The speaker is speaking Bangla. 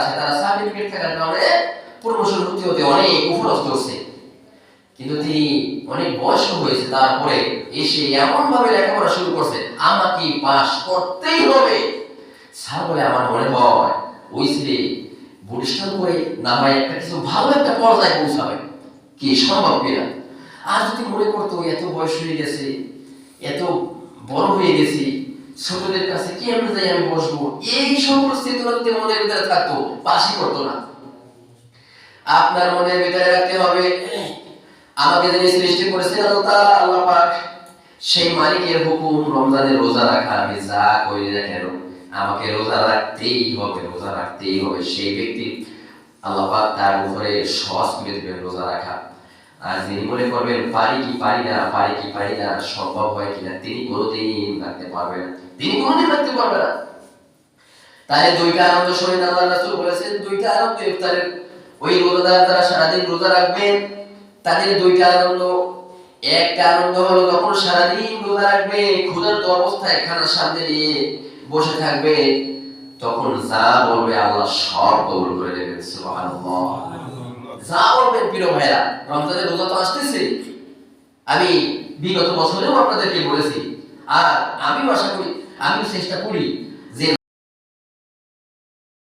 তারা সার্টিফিকেট থাকার কারণে প্রমোশন হতে অনেক উপরস্থ হচ্ছে কিন্তু তিনি অনেক বয়স্ক হয়েছে, তারপরে এসে এমন ভাবে লেখাপড়া শুরু করছে, আমাকে পাস করতেই হবে। স্যার বলে, আমার মনে হয় ওই ছেলে বরিষ্ঠান করে না হয় একটা কিছু ভালো একটা পর্যায়ে পৌঁছাবে। কি সম্ভব কিনা আর যদি মনে করতো এত বয়স হয়ে গেছে, এত বড় হয়ে গেছি ছোটদের কাছে কেমন যাই আমি বসবো? এই চেতনা মনের ভিতরে থাকতো পাশই করতো না। আপনার মনের ভিতরে রাখতে হবে, আমাকে যিনি সৃষ্টি করেছেন আল্লাহ আল্লাহ পাক সেই মালিকের হুকুম রমজানের রোজা রাখা আমি যা করি না কেন, আমাকে রোজা রাখতেই হবে, রোজা রাখতেই হবে। সেই ব্যক্তি আল্লাহ পাক তার উপরে সহজ করে রোজা রাখা। আর যিনি মনে করবেন পারি কি পারি না, পারি কি পারি না, সম্ভব হয় কিনা তিনি কোনোদিন রাখতে পারবেন না। তিনি কোনোদিন রাখতে পারবেন না। তাহলে দুইটা আনন্দ শহীদ আল্লাহ রাসূল বলেছেন, দুইটা আনন্দ ইফতারের। ওই রোজাদার যারা সারাদিন রোজা রাখবেন, তাদের দুইটা আনন্দ। একটা আনন্দ হলো যখন সারাদিন রোজা রাখবে ক্ষুধার্ত অবস্থায় খানার সামনে নিয়ে বসে থাকবে, তখন যা বলবে আল্লাহ সব কবুল করে নেবেন, সুবহানাল্লাহ। যা বলবেন প্রিয় ভাইরা রমজানের রোজা তো আসতেছে আমি বিগত বছরেও আপনাদেরকে বলেছি, আর আমি আশা করি আমি চেষ্টা করি